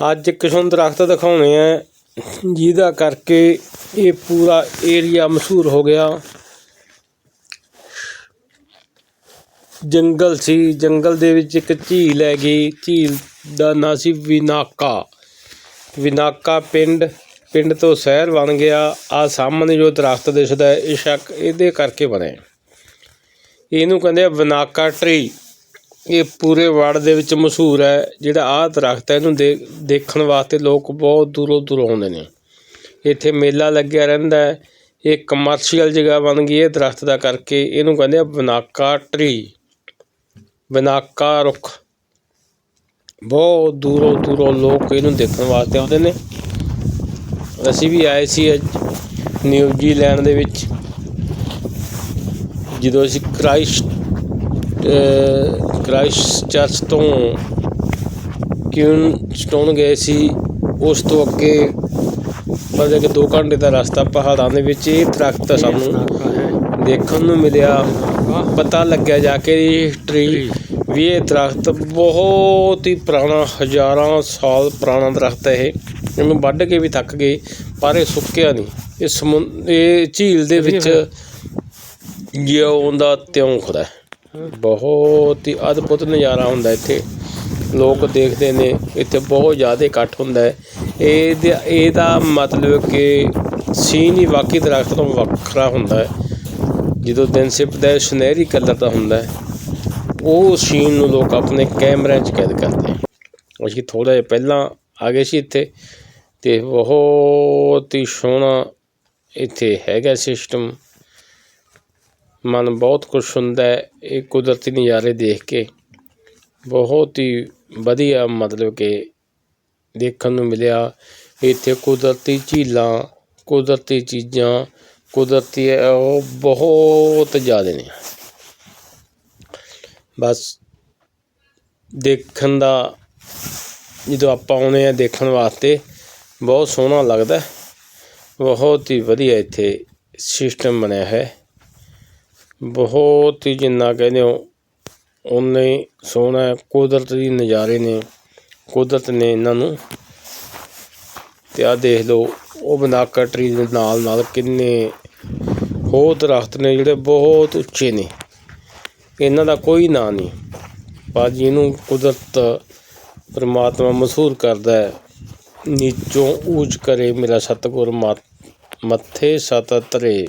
ਅੱਜ ਇੱਕ ਤੁਹਾਨੂੰ ਦਰਖਤ ਦਿਖਾਉਣੇ ਆ ਜਿਹਦਾ ਕਰਕੇ ਇਹ ਪੂਰਾ ਏਰੀਆ ਮਸ਼ਹੂਰ ਹੋ ਗਿਆ। ਜੰਗਲ ਸੀ ਜੰਗਲ ਦੇ ਵਿੱਚ ਇੱਕ ਝੀਲ ਹੈਗੀ ਝੀਲ ਦਾ ਨਾਂ ਸੀ ਵਿਨਾਕਾ। ਵਿਨਾਕਾ ਪਿੰਡ ਪਿੰਡ ਤੋਂ ਸ਼ਹਿਰ ਬਣ ਗਿਆ। ਆ ਸਾਹਮਣੇ ਜੋ ਦਰਖਤ ਦਿਸਦਾ ਹੈ, ਇਹ ਸ਼ੱਕ ਇਹਦੇ ਕਰਕੇ ਬਣਿਆ। ਇਹਨੂੰ ਕਹਿੰਦੇ ਆ ਵਿਨਾਕਾ ਟਰੀ ਇਹ ਪੂਰੇ ਵਰਲਡ ਦੇ ਵਿੱਚ ਮਸ਼ਹੂਰ ਹੈ, ਜਿਹੜਾ ਆਹ ਦਰਖਤ ਹੈ, ਇਹਨੂੰ ਦੇ, ਦੇਖਣ ਵਾਸਤੇ ਲੋਕ ਬਹੁਤ ਦੂਰੋਂ ਦੂਰੋਂ ਆਉਂਦੇ ਨੇ। ਇੱਥੇ ਮੇਲਾ ਲੱਗਿਆ ਰਹਿੰਦਾ ਹੈ। ਇਹ ਕਮਰਸ਼ੀਅਲ ਜਗ੍ਹਾ ਬਣ ਗਈ ਹੈ ਦਰਖਤ ਦਾ ਕਰਕੇ। ਇਹਨੂੰ ਕਹਿੰਦੇ ਆ ਬਨਾਕਾ ਟਰੀ ਬਨਾਕਾ ਰੁੱਖ। ਬਹੁਤ ਦੂਰੋਂ ਦੂਰੋਂ ਲੋਕ ਇਹਨੂੰ ਦੇਖਣ ਵਾਸਤੇ ਆਉਂਦੇ ਨੇ। ਅਸੀਂ ਵੀ ਆਏ ਸੀ ਅੱਜ ਨਿਊਜ਼ੀਲੈਂਡ ਦੇ ਵਿੱਚ। ਜਦੋਂ ਅਸੀਂ ਕ੍ਰਾਈਸਟ ਕ੍ਰਾਈਸਟ ਚਰਚ ਤੋਂ ਕਿਊਨ ਸਟੋਨ ਗਏ ਸੀ ਉਸ ਤੋਂ ਅੱਗੇ ਮਤਲਬ ਕਿ 2 ਘੰਟੇ ਦਾ ਰਸਤਾ ਪਹਾੜਾਂ ਦੇ ਵਿੱਚ ਇਹ ਦਰਖਤ ਸਾਨੂੰ ਦੇਖਣ ਨੂੰ ਮਿਲਿਆ। ਪਤਾ ਲੱਗਿਆ ਜਾ ਕੇ ਹਿਸਟਰੀ ਵੀ ਇਹ ਦਰਖਤ ਬਹੁਤ ਹੀ ਪੁਰਾਣਾ ਹਜ਼ਾਰਾਂ ਸਾਲ ਪੁਰਾਣਾ ਦਰਖਤ ਹੈ ਇਹ। ਇਹਨੂੰ ਵੱਢ ਕੇ ਵੀ ਥੱਕ ਗਏ ਪਰ ਇਹ ਸੁੱਕਿਆ ਨਹੀਂ। ਇਹ ਸਮੁੰ ਇਹ ਝੀਲ ਦੇ ਵਿੱਚ ਜਿਉਂ ਦਾ ਤਿਉਂ ਹੈ। ਬਹੁਤ ਹੀ ਅਦਭੁਤ ਨਜ਼ਾਰਾ ਹੁੰਦਾ ਇੱਥੇ। ਲੋਕ ਦੇਖਦੇ ਨੇ, ਇੱਥੇ ਬਹੁਤ ਜ਼ਿਆਦਾ ਇਕੱਠ ਹੁੰਦਾ ਹੈ। ਇਹਦਾ ਇਹਦਾ ਮਤਲਬ ਕਿ ਸੀਨ ਹੀ ਵਾਕਈ ਦਰਖਤ ਤੋਂ ਵੱਖਰਾ ਹੁੰਦਾ ਹੈ। ਜਦੋਂ ਦਿਨ ਸਿਪਦਾ ਹੈ, ਸੁਨਹਿਰੀ ਕਲਰ ਦਾ ਹੁੰਦਾ ਹੈ। ਉਹ ਸੀਨ ਨੂੰ ਲੋਕ ਆਪਣੇ ਕੈਮਰਿਆਂ 'ਚ ਕੈਦ ਕਰਦੇ ਅਸੀਂ ਥੋੜ੍ਹਾ ਜਿਹਾ ਪਹਿਲਾਂ ਆ ਗਏ ਸੀ ਇੱਥੇ ਤੇ ਬਹੁਤ ਹੀ ਸੋਹਣਾ ਇੱਥੇ ਹੈਗਾ ਸਿਸਟਮ ਮਨ ਬਹੁਤ ਖੁਸ਼ ਹੁੰਦਾ ਇਹ ਕੁਦਰਤੀ ਨਜ਼ਾਰੇ ਦੇਖ ਕੇ। ਬਹੁਤ ਹੀ ਵਧੀਆ ਮਤਲਬ ਕਿ ਦੇਖਣ ਨੂੰ ਮਿਲਿਆ। ਇੱਥੇ ਕੁਦਰਤੀ ਝੀਲਾਂ, ਕੁਦਰਤੀ ਚੀਜ਼ਾਂ, ਕੁਦਰਤੀ ਉਹ ਬਹੁਤ ਜ਼ਿਆਦਾ ਨੇ। ਬਸ ਦੇਖਣ ਦਾ, ਜਦੋਂ ਆਪਾਂ ਆਉਂਦੇ ਆ ਦੇਖਣ ਵਾਸਤੇ, ਬਹੁਤ ਸੋਹਣਾ ਲੱਗਦਾ ਬਹੁਤ ਹੀ ਵਧੀਆ ਇੱਥੇ ਸਿਸਟਮ ਬਣਿਆ ਹੈ। ਬਹੁਤ ਹੀ ਜਿੰਨਾ ਕਹਿੰਦੇ ਹੋ ਉਨੇ ਹੀ ਸੋਹਣਾ ਕੁਦਰਤ ਦੀ ਨਜ਼ਾਰੇ ਨੇ, ਕੁਦਰਤ ਨੇ ਇਹਨਾਂ ਨੂੰ। ਅਤੇ ਆਹ ਦੇਖ ਲਓ, ਉਹ ਬਨਾਕਾ ਟਰੀ ਦੇ ਨਾਲ ਨਾਲ ਕਿੰਨੇ ਹੋਰ ਦਰਖਤ ਨੇ ਜਿਹੜੇ ਬਹੁਤ ਉੱਚੇ ਨੇ। ਇਹਨਾਂ ਦਾ ਕੋਈ ਨਾਂ ਨਹੀਂ, ਪਰ ਜਿਹਨੂੰ ਕੁਦਰਤ ਪਰਮਾਤਮਾ ਮਸ਼ਹੂਰ ਕਰਦਾ ਹੈ, ਨੀਚੋਂ ਊਚ ਕਰੇ ਮੇਰਾ ਸਤਿਗੁਰ ਮੱਥ- ਮੱਥੇ ਸਤ ਤਰੇ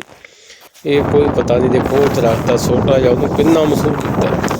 ਇਹ ਕੋਈ ਪਤਾ ਨਹੀਂ ਦੇਖੋ ਉਹ ਦਰਖਤ ਆ ਛੋਟਾ ਜਿਹਾ ਉਹਨੂੰ ਕਿੰਨਾ ਮਸ਼ਹੂਰ ਕੀਤਾ।